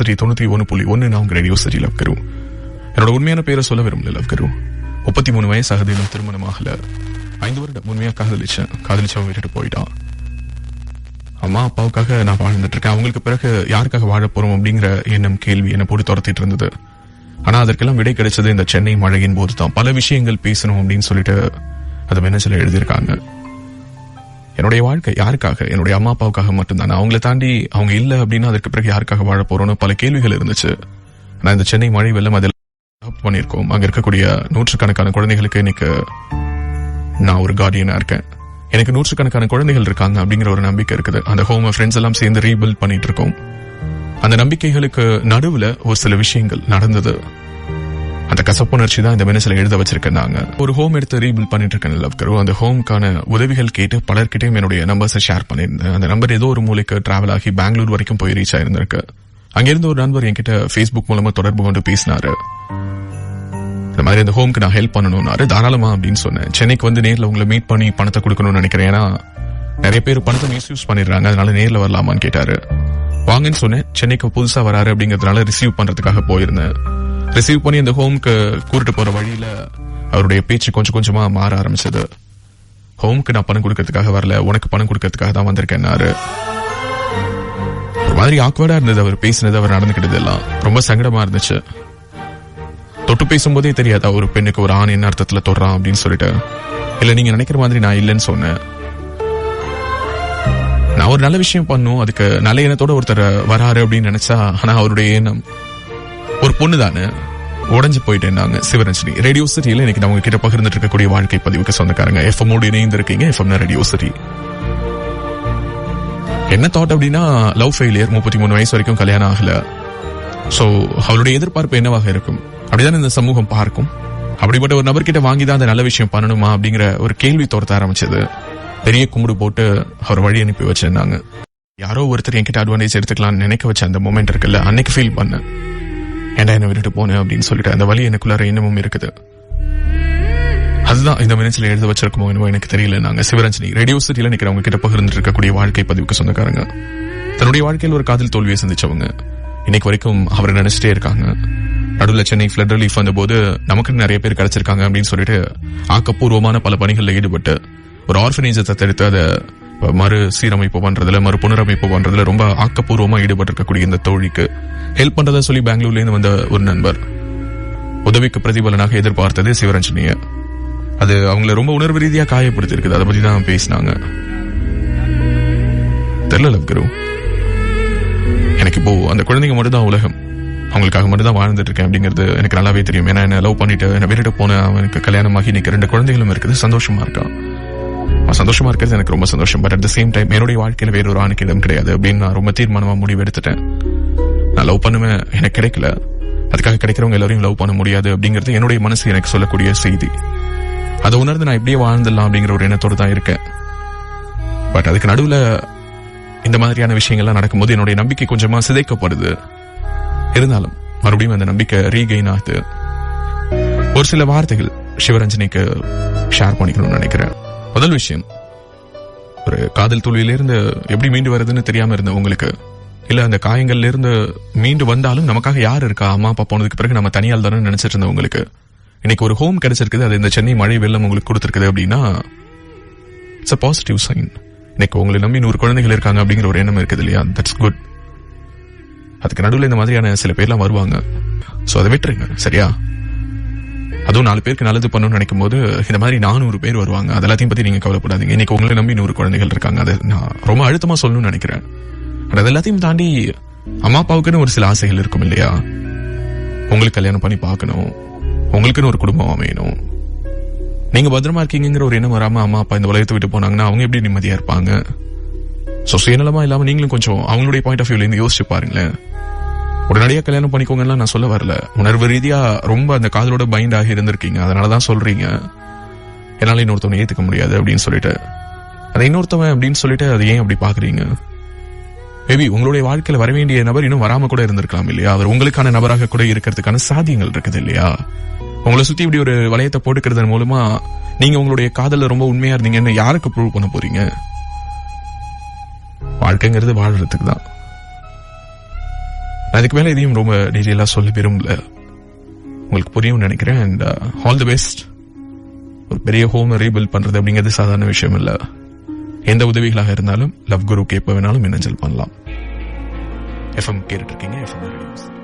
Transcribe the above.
சரி தொண்ணூத்தி ஒன்று புள்ளி ஒன்று நான் உங்க ரேடியோ சரி லவ் கரு என்னோட உண்மையான பேரை சொல்ல விரும்பல லவ் கரு முப்பத்தி மூணு வயசு ஆகுது இன்னும் திருமணம் ஆகல. ஐந்து வருடம் உண்மையா காதலிச்சேன். காதலிச்சவன் விட்டுட்டு போயிட்டான். அம்மா அப்பாவுக்காக நான் வாழ்ந்துட்டு இருக்கேன். அவங்களுக்கு பிறகு யாருக்காக வாழ போறோம் அப்படிங்கிற எண்ணம் கேள்வி என்னை போட்டு துரத்திட்டு இருந்தது. ஆனா அதற்கெல்லாம் விடை கிடைச்சது இந்த சென்னை மழையின் போது தான் பல விஷயங்கள் பேசணும் அப்படின்னு சொல்லிட்டு அதை மெனசில் எழுதியிருக்காங்க. என்னுடைய வாழ்க்கை யாருக்காக? என்னுடைய அம்மா அப்பாவுக்காக மட்டும்தான்? அவங்கள தாண்டி அவங்க இல்லை அப்படின்னா அதுக்கு பிறகு யாருக்காக வாழ போறோம்னு பல கேள்விகள் இருந்துச்சு. நான் இந்த சென்னை மழை வெள்ளம் அதில் பண்ணியிருக்கோம். அங்க இருக்கக்கூடிய நூற்றுக்கணக்கான குழந்தைகளுக்கு இன்னைக்கு நான் ஒரு கார்டியனா இருக்கேன். எனக்கு நூற்றுக்கணக்கான குழந்தைகள் இருக்காங்க அப்படிங்கிற ஒரு நம்பிக்கை இருக்குது. அந்த ஹோம் ஃப்ரெண்ட்ஸ் எல்லாம் சேர்ந்து ரீபில்ட் பண்ணிட்டு இருக்கோம். அந்த நம்பிக்கைகளுக்கு நடுவுல ஒரு சில விஷயங்கள் நடந்தது. அந்த கசப்புணர்ச்சி தான் இந்த மெனசில் எழுத வச்சிருக்கேன் ஒரு ஹோம் எடுத்து ரீபில் பண்ணிட்டு இருக்கேன் லவ் கரு அந்த ஹோம்க்கான உதவிகள் கேட்டு பலர்கிட்டையும் என்னுடைய நம்பர்ஸை ஷேர் பண்ணியிருந்தேன். அந்த நம்பர் ஏதோ ஒரு மூலைக்கு டிராவல் ஆகி பெங்களூர் வரைக்கும் போய் ரீச் ஆயிருந்திருக்கு. அங்கிருந்து ஒரு நண்பர் என்கிட்ட ஃபேஸ்புக் மூலமா தொடர்பு கொண்டு பேசினாரு. இந்த மாதிரி அந்த ஹோம்க்கு நான் ஹெல்ப் பண்ணணும்னாரு. தாராளமா அப்படின்னு சொன்னேன். சென்னைக்கு வந்து நேர்ல உங்களை மீட் பண்ணி பணத்தை கொடுக்கணும்னு நினைக்கிறேன். ஏன்னா நிறைய பேர் பணத்தை மிஸ்யூஸ் பண்ணிடுறாங்க. அதனால நேர்ல வரலாமான்னு கேட்டாரு. வாங்கன்னு சொன்னேன். சென்னைக்கு புதுசா வராரு அப்படிங்கறதுனால ரிசீவ் பண்றதுக்காக போயிருந்தேன். ரிசீவ் பண்ணி இந்த ஹோம்க்கு கூட்டிட்டு போற வழியில அவருடைய பேச்சு கொஞ்சம் கொஞ்சமா மாற ஆரம்பிச்சது. ஹோம்க்கு நான் பணம் கொடுக்கறதுக்காக வரல. உனக்கு பணம் கொடுக்கறதுக்காக தான் வந்திருக்கேன்னாரு ஒரு மாதிரி ஆக்வர்டா இருந்தது அவர் பேசினது அவர் நடந்துக்கிட்டது எல்லாம். ரொம்ப சங்கடமா இருந்துச்சு. தொட்டு பேசும்போதே தெரியாதா ஒரு பெண்ணுக்கு ஒரு ஆண் என்ன அர்த்தத்துல தொடுறான் அப்படின்னு சொல்லிட்டு. இல்ல நீங்க நினைக்கிற மாதிரி நான் இல்லைன்னு சொன்னேன். நான் ஒரு நல்ல விஷயம் பண்ணும். அதுக்கு நல்ல எண்ணத்தோட ஒருத்தர் வராரு அப்படின்னு நினைச்சா ஆனா அவருடைய எண்ணம் ஒரு பொண்ணு தானே உடஞ்சு போயிட்டேன்னாங்க சிவரஞ்சனி. ரேடியோ சிட்டியில இன்னைக்கு நான் உங்ககிட்ட பகிர்ந்துட்டு இருக்கக்கூடிய வாழ்க்கை பதிவுக்கு சொந்தக்காரங்க. எஃப்எம் ஓடு இணைந்து இருக்கீங்க எஃப்எம் ரேடியோ சிட்டி என்ன தாட் அப்படின்னா லவ் ஃபெயிலியர் முப்பத்தி மூணு வயசு வரைக்கும் கல்யாணம் ஆகல. சோ அவளுடைய எதிர்பார்ப்பு என்னவாக இருக்கும்? அப்படிதான் இந்த சமூகம் பார்க்கும். அப்படிப்பட்ட ஒரு நபர்கிட்ட வாங்கி தான் அந்த நல்ல விஷயம் பண்ணணுமா அப்படிங்கிற ஒரு கேள்வி தோர்த்த ஆரம்பிச்சது. பெரிய கும்பிடு போட்டு அவர் வழி அனுப்பி வச்சிருந்தாங்க யாரோ ஒருத்தர் என்கிட்ட அட்வான்டேஜ் எடுத்துக்கலாம்னு நினைக்க வச்ச அந்த மூமெண்ட் இருக்குல்ல அன்னைக்கு ஃபீல் பண்ணேன். ஏன்டா என்ன விட்டுட்டு போனேன் அப்படின்னு சொல்லிட்டு அந்த வழி எனக்குள்ளார இன்னமும் இருக்குது. அதுதான் இந்த மினிச்சில் எழுத வச்சிருக்கோமோ என்னவோ எனக்கு தெரியல. நாங்க சிவரஞ்சனி ரேடியோ சிட்டியில நிக்கிறவங்க கிட்ட பகிர்ந்து இருக்கக்கூடிய வாழ்க்கை பதிவுக்கு சொந்தக்காரங்க. தன்னுடைய வாழ்க்கையில் ஒரு காதல் தோல்வியை சந்திச்சவங்க. இன்னைக்கு வரைக்கும் அவரை நினைச்சிட்டே இருக்காங்க. நடுவில் சென்னை ஃபிளட் ரிலீஃப் வந்தபோது நமக்கு நிறைய பேர் கிடைச்சிருக்காங்க அப்படின்னு சொல்லிட்டு ஆக்கப்பூர்வமான பல பணிகளில் ஈடுபட்டு ஒரு ஆர்ஃபனேஜை தத்தெடுத்து அதை மறு சீரமைப்பு பண்றதுல மறு புனரமைப்பு பண்றதுல ரொம்ப ஆக்கப்பூர்வமா ஈடுபட்டு இருக்கக்கூடிய இந்த தோழிக்கு ஹெல்ப் பண்றதா சொல்லி பெங்களூர்ல இருந்து வந்த ஒரு நண்பர். உதவிக்கு பிரதிபலனாக எதிர்பார்த்தது சிவரஞ்சனிய. அது அவங்கள ரொம்ப உணர்வு ரீதியா காயப்படுத்தி இருக்குது அதை பத்தி தான் பேசினாங்க. தெரியல குரு. எனக்கு இப்போ அந்த குழந்தைங்க மட்டும் தான் உலகம். அவங்களுக்காக மட்டும் தான் வாழ்ந்துட்டு இருக்கேன் அப்படிங்கிறது எனக்கு நல்லாவே தெரியும். ஏன்னா என்ன லவ் பண்ணிட்டு என்ன விட்டுட்டு போன அவனுக்கு கல்யாணமாகி இன்னைக்கு ரெண்டு குழந்தைகளும் இருக்குது. சந்தோஷமா இருக்கான். சந்தோஷமா இருக்கிறது எனக்கு ரொம்ப சந்தோஷம். But at the same time என்னுடைய வாழ்க்கையில வேற ஒரு ஆணுக்கு இடம் கிடையாது அப்படின்னு நான் ரொம்ப தீர்மானமா முடிவு எடுத்துட்டேன். நான் லவ் பண்ணுவேன் எனக்கு கிடைக்கல. அதுக்காக கிடைக்கிறவங்க எல்லாரையும் லவ் பண்ண முடியாது அப்படிங்கிறது என்னுடைய மனசு எனக்கு சொல்லக்கூடிய செய்தி. அதை உணர்ந்து நான் இப்படியே வாழ்ந்துடலாம் அப்படிங்கிற ஒரு எண்ணத்தோடு தான் இருக்கேன். பட் அதுக்கு நடுவில் இந்த மாதிரியான விஷயங்கள்லாம் நடக்கும்போது என்னுடைய நம்பிக்கை கொஞ்சமாக சிதைக்கப்படுது. இருந்தாலும் மறுபடியும் அந்த நம்பிக்கை ரீகெயின் ஆகுது. ஒரு சில வார்த்தைகள் சிவரஞ்சனிக்கு ஷேர் பண்ணிக்கணும்னு நினைக்கிறேன். முதல் விஷயம் ஒரு காதல் தோல்வியிலிருந்து எப்படி மீண்டு வருதுன்னு தெரியாம இருந்த உங்களுக்கு இல்ல அந்த காயங்கள்ல இருந்து மீண்டு வந்தாலும் நமக்காக யார் இருக்கா? அம்மா அப்பா போனதுக்கு பிறகு நம்ம தனியால் தானே நினைச்சிட்டு உங்களுக்கு. இன்னைக்கு ஒரு ஹோம் கிடைச்சிருக்குது அது இந்த சென்னை மழை வெள்ளம் உங்களுக்கு கொடுத்துருக்குது அப்படின்னா இட்ஸ் அ பாசிட்டிவ் சைன் இன்னைக்கு உங்களை நம்பி நூறு குழந்தைகள் இருக்காங்க அப்படிங்கிற ஒரு எண்ணம் இருக்குது இல்லையா? தட்ஸ் குட் அதுக்கு நடுவில் இந்த மாதிரியான சில பேர்லாம் வருவாங்க. ஸோ அதை விட்டுருங்க சரியா? அதுவும் நாலு பேருக்கு நல்லது பண்ணணும்னு நினைக்கும் போது இந்த மாதிரி நானூறு பேர் வருவாங்க. அதெல்லாத்தையும் பத்தி நீங்க கவலைப்படாதீங்க. இன்னைக்கு உங்களை நம்பி நூறு குழந்தைகள் இருக்காங்க. அதை நான் ரொம்ப அழுத்தமா சொல்லணும்னு நினைக்கிறேன். அது எல்லாத்தையும் தாண்டி அம்மா அப்பாவுக்குன்னு ஒரு சில ஆசைகள் இருக்கும் இல்லையா? உங்களுக்கு கல்யாணம் பண்ணி பார்க்கணும். உங்களுக்குன்னு ஒரு குடும்பம் அமையணும். நீங்க பத்திரமா இருக்கீங்கிற ஒரு எண்ணம் வராம அம்மா அப்பா இந்த உலகத்தை விட்டு போனாங்கன்னா அவங்க எப்படி நிம்மதியா இருப்பாங்க? சோ சுயநலமா இல்லாம நீங்களும் கொஞ்சம் அவங்களுடைய பாயிண்ட் ஆஃப் வியூல இருந்து யோசிச்சு பாருங்களேன். உடனடியா கல்யாணம் பண்ணிக்கோங்கலாம் நான் சொல்ல வரல. உணர்வு ரீதியா ரொம்ப அந்த காதலோட பைண்ட் ஆகி இருந்திருக்கீங்க. அதனாலதான் சொல்றீங்க. என்னால இன்னொருத்தவனை ஏத்துக்க முடியாது அப்படின்னு சொல்லிட்டு. அதை இன்னொருத்தவன் அப்படின்னு சொல்லிட்டு அதை ஏன் அப்படி பாக்குறீங்க? மேபி உங்களுடைய வாழ்க்கையில வர வேண்டிய நபர் இன்னும் வராம கூட இருந்திருக்கலாம் இல்லையா? அவர் உங்களுக்கான நபராக கூட இருக்கிறதுக்கான சாத்தியங்கள் இருக்குது இல்லையா? உங்களை சுத்தி இப்படி ஒரு வளையத்தை போட்டுக்கிறதன் மூலமா நீங்க உங்களுடைய காதல ரொம்ப உண்மையா இருந்தீங்கன்னு யாருக்கு ப்ரூவ் பண்ண போறீங்க? வாழ்க்கைங்கிறது வாழ்றதுக்கு தான். அதுக்கு மேல இதையும் ரொம்ப டீட்டெயிலா சொல்ல விரும்பல. உங்களுக்கு புரியும் நினைக்கிறேன். அண்ட் ஆல் தி பெஸ்ட் ஒரு பெரிய ஹோம் ரீபில்ட் பண்றது அப்படிங்கிறது சாதாரண விஷயம் இல்லை. எந்த உதவிகளாக இருந்தாலும் லவ் குரு எப்ப வேணாலும் மின்னஞ்சல் பண்ணலாம். எஃப்எம் கேட்டுட்டு இருக்கீங்க எஃப்எம்